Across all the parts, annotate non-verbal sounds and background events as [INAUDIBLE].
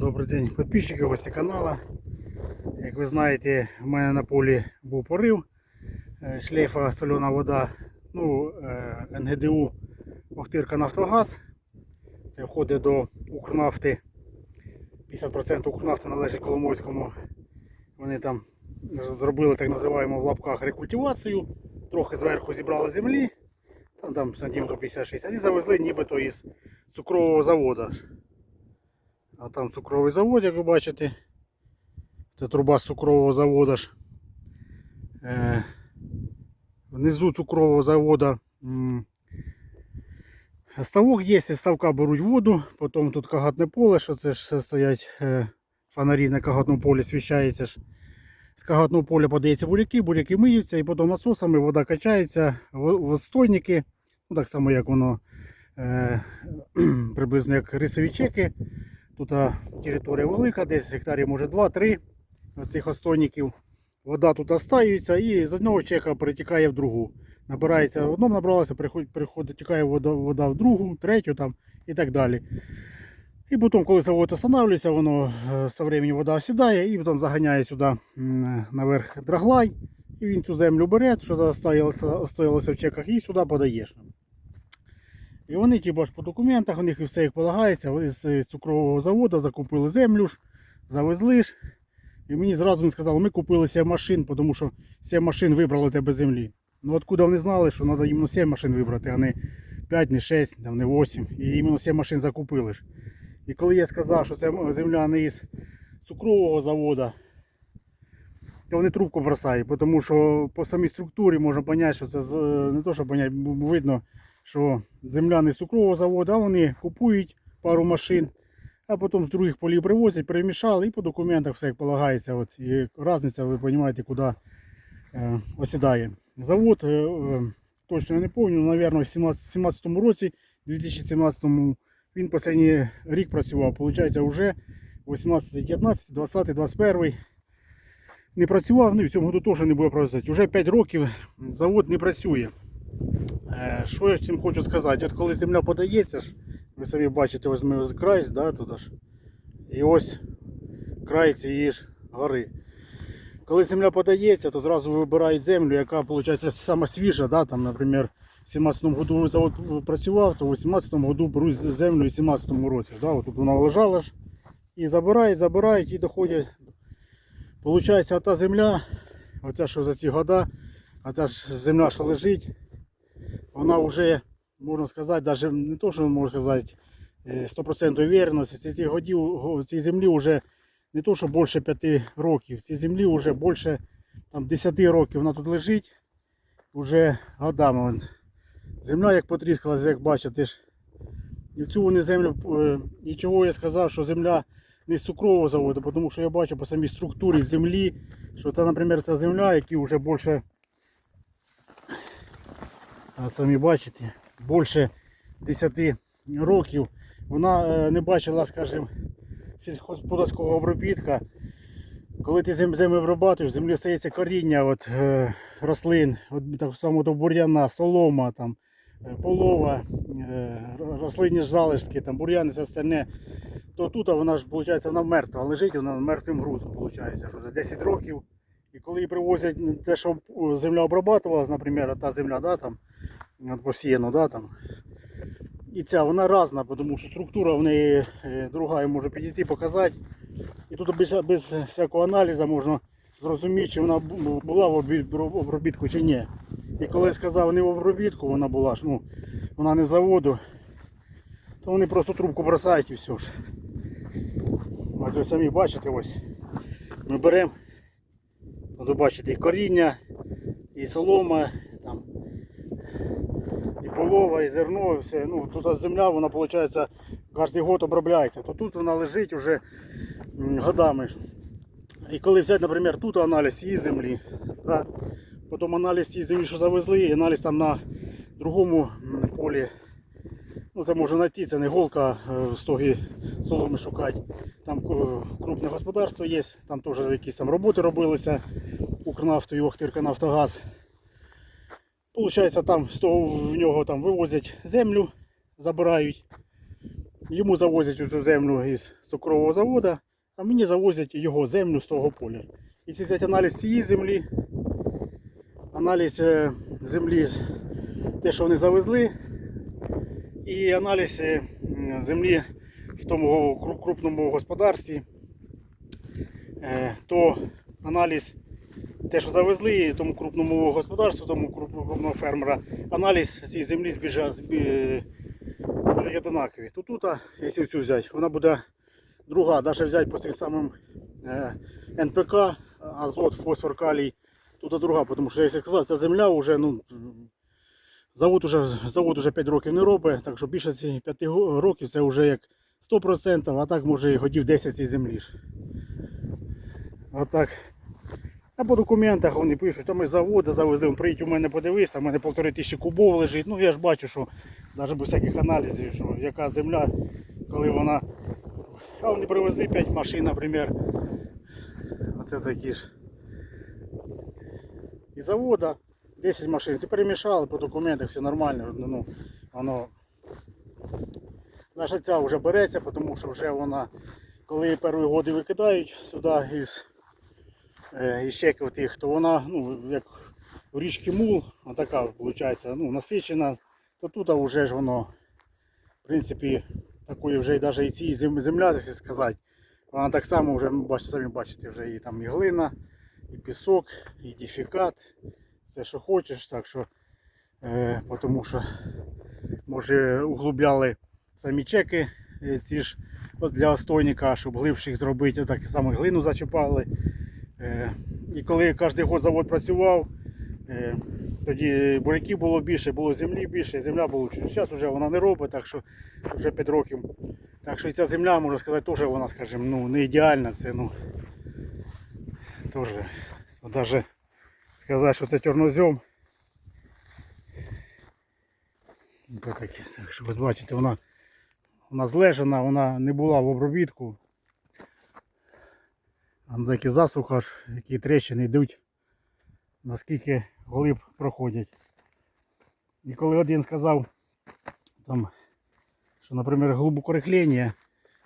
Добрий день, підписчики, гості каналу. Як ви знаєте, в мене на полі був порив, е, шлейфа солена вода, ну, е, НГДУ Охтирка Нафтогаз. Це входить до Укрнафти. 50% Укрнафти належить Коломойському. Вони там зробили так називаємо в лапках рекультивацію. Трохи зверху зібрали землі, там, там сантиметрів 50-60 і завезли нібито із цукрового заводу. А там цукровий завод, як ви бачите. Це труба з цукрового заводу. Е, внизу цукрового заводу ставок є, з ставка беруть воду, потім тут кагатне поле, що це ж стоять е, фонарі на кагатному полі свіщається. ж. З кагатного поля подається буряки, буряки миються і потім насосами вода качається стойники. Ну, так само, як воно е, [CLEARS THROAT] приблизно як рисові чеки. Тут територія велика, десь гектарів може 2-3 цих остойників. Вода тут остаюється і з одного чеха перетікає в другу. Набирається в одному набралося, приходить, тікає вода, вода в другу, третю там і так далі. І потім, коли завод встановлюється, воно е, з временем вода осідає і потім заганяє сюди наверх драглай. І він цю землю бере, що осталося в чеках, і сюди подаєш. І вони типу, ж по документах, у них і все як полагається, вони з цукрового заводу закупили землю, ж, завезли ж. І мені зразу вони сказали, ми купили 7 машин, тому що 7 машин вибрали тебе землі. Ну откуда вони знали, що треба іменно 7 машин вибрати, а не 5, не 6, там, не 8. І іменно 7 машин закупили ж. І коли я сказав, що це земля не із цукрового заводу, то вони трубку бросають, тому що по самій структурі можна зрозуміти, що це не то, що понять, видно, що земля не з цукрового заводу, а вони купують пару машин, а потім з других полів привозять, перемішали і по документах все як полагається. От, і різниця, ви розумієте, куди е, осідає. Завод, е, е, точно не пам'ятаю, мабуть, в 2017 році, 2017 він останній рік працював. Получається, вже 18, 19, 20, 21 не працював, ну і в цьому году теж не буде працювати. Уже 5 років завод не працює. Е, Що я цим хочу сказати? От коли земля подається, ж, ви самі бачите, ось ми край, да, тут аж, і ось край цієї ж гори. Коли земля подається, то зразу вибирають землю, яка виходить сама свіжа, да, там, наприклад, в 17 году завод працював, то в 18 году беруть землю в 17 році. Да, тут вона лежала ж, і забирають, забирають і доходять. Получається, та земля, оця що за ці года, а та ж земля, що лежить, вона вже, можна сказати, навіть не то, що можна сказати, е, 100% вірності, ці, годів, цій землі вже не то, що більше 5 років, цій землі вже більше там, 10 років вона тут лежить, вже годами. Земля як потріскалася, як бачите. ж. І цю вони землю, е, і чого я сказав, що земля не з цукрового заводу, тому що я бачу по самій структурі землі, що це, наприклад, ця земля, які вже більше, самі бачите, більше 10 років, вона е, не бачила, скажімо, сільськогосподарського обробітка. Коли ти землю обрабатуєш, в землі стається коріння от, е, рослин, от, так само до бур'яна, солома, там, е, полова, е, рослинні залишки, там, бур'яни, все остальне, то тут вона ж, виходить, вона мертва, лежить вона мертвим грузом, виходить, що за 10 років. І коли її привозять те, що земля обрабатувалась, наприклад, та земля, да, там, посіяна, да, там, і ця вона різна, тому що структура в неї е, друга і може підійти, показати. І тут без, без всякого аналізу можна зрозуміти, чи вона була в обробітку чи ні. І коли я сказав не в обробітку, вона була ну, вона не заводу, то вони просто трубку бросають і все ж. Ось ви самі бачите, ось ми беремо, от ви бачите і коріння, і солома, там, і полова, і зерно, і все. Ну, тут земля, вона виходить, кожен год обробляється. То тут вона лежить вже годами. І коли взяти, наприклад, тут аналіз цієї землі, да, потім аналіз цієї землі, що завезли, і аналіз там на другому полі. Ну, це можна знайти, це не голка е, стоги соломи шукати. Там е, крупне господарство є, там теж якісь там роботи робилися. Укрнафтою, Охтирка Нафтогаз. Получається, там з того в нього там вивозять землю, забирають. Йому завозять цю землю із цукрового заводу, а мені завозять його землю з того поля. І це взяти аналіз цієї землі, аналіз е, землі, те, що вони завезли, і аналіз е, землі в тому крупному господарстві, Е, то аналіз те, що завезли тому крупному господарству, тому крупного фермера, аналіз цієї землі збіжа, збі, будуть. То тут, якщо цю взяти, вона буде друга, навіть взяти по цим самим е, НПК, азот, фосфор, калій, тут друга, тому що, як я сказав, ця земля вже, ну, завод уже, завод уже 5 років не робить, так що більше цих 5 років це вже як 100%, а так може і годів 10 цієї землі. Отак. А по документах вони пишуть, то ми з заводу завезли, приїдь у мене подивись, там у мене півтори тисячі кубов лежить. Ну я ж бачу, що навіть без всяких аналізів, що яка земля, коли вона. А вони привезли 5 машин, наприклад. Оце такі ж. І завода 10 машин. Ти перемішали по документах, все нормально. Ну, воно. Наша ця вже береться, тому що вже вона, коли перші годи викидають сюди із е, із чеків тих, то вона, ну, як у річки Мул, така виходить, ну, насичена, то тут вже ж воно, в принципі, такої вже навіть і ці земля, якщо сказати, вона так само вже, бачите, самі бачите, вже і там і глина, і пісок, і дефікат, все, що хочеш, так що, е, тому що, може, углубляли самі чеки, е, ці ж от для остойника, щоб глибше їх зробити, так само глину зачіпали. Е, І коли кожен год завод працював, е, тоді буряків було більше, було землі більше, земля була. Зараз вже вона не робить, так що вже 5 років. Так що і ця земля, можна сказати, теж вона, скажімо, ну, не ідеальна. Це ну, теж, навіть сказати, що це таке. Так що ви бачите, вона, вона злежена, вона не була в обробітку. Анзаки засуха які тріщини йдуть, наскільки глиб проходять. І коли один сказав, там, що, наприклад, глибокорихлення,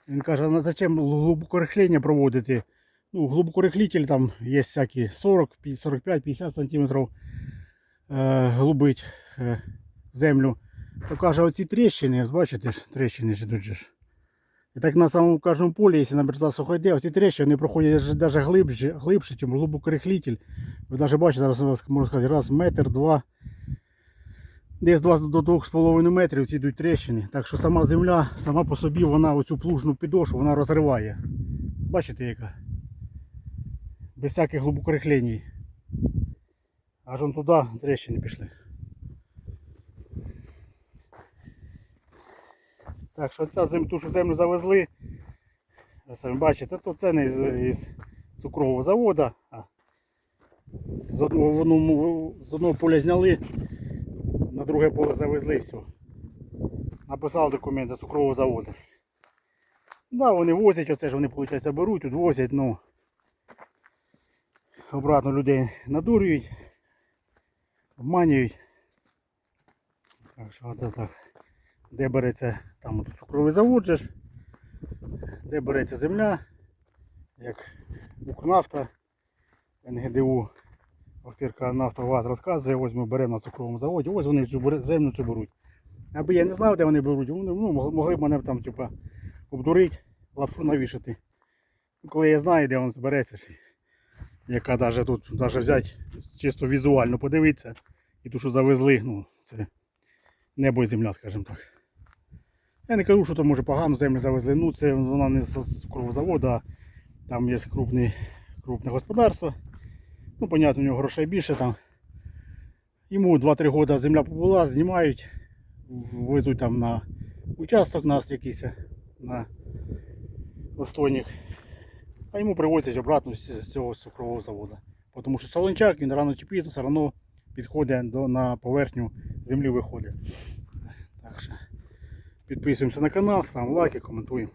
він каже, а зачем глибокорихлення проводити? Ну, глибокорихлитель там є всякі 40, 45, 50 сантиметрів е, глубить е, землю. То каже, оці тріщини, ось бачите ж, тріщини ж йдуть же ж. І так на самому кожному полі, якщо наприклад, засуха йде, оці тріщини вони проходять навіть глибше, глибше, ніж глибокорихлитель. Ви навіть бачите, зараз можна сказати, раз метр, два. Десь два до 2,5 метрів ці йдуть тріщини. Так що сама земля, сама по собі, вона оцю плужну підошву вона розриває. Бачите яка? Без всяких глибокорихлень. Аж он туди тріщини пішли. Так що ця земля, ту, що землю завезли, ви самі бачите, то це не із, із цукрового заводу, а з одного, в з одного поля зняли, на друге поле завезли все. Написали документи з цукрового заводу. Да, вони возять, оце ж вони, виходить, беруть, тут возять, ну обратно людей надурюють, обманюють. Так що оце так. Де береться там цукровий завод же ж, де береться земля, як Укрнафта, НГДУ, Охтирка Нафтогаз розказує, ось ми беремо на цукровому заводі, ось вони цю землю цю беруть. Аби я не знав, де вони беруть, вони ну, могли б мене там типа, обдурити, лапшу навішати. Ну, Коли я знаю, де він збереться, яка навіть тут навіть взяти чисто візуально подивитися, і ту, що завезли, ну, це небо і земля, скажімо так. Я не кажу, що то може погано землю завезли. Ну це вона не з цукрового заводу, а там є крупний, крупне господарство. Ну, понятно, у нього грошей більше там. Йому 2-3 роки земля побула, знімають, везуть там на участок нас якийсь на Остойник. А йому привозять обратно з цього цукрового заводу. Тому що солончак він рано чи пізно все одно підходить до, на поверхню землі виходить. Так що підписуємося на канал, ставимо лайки, коментуємо.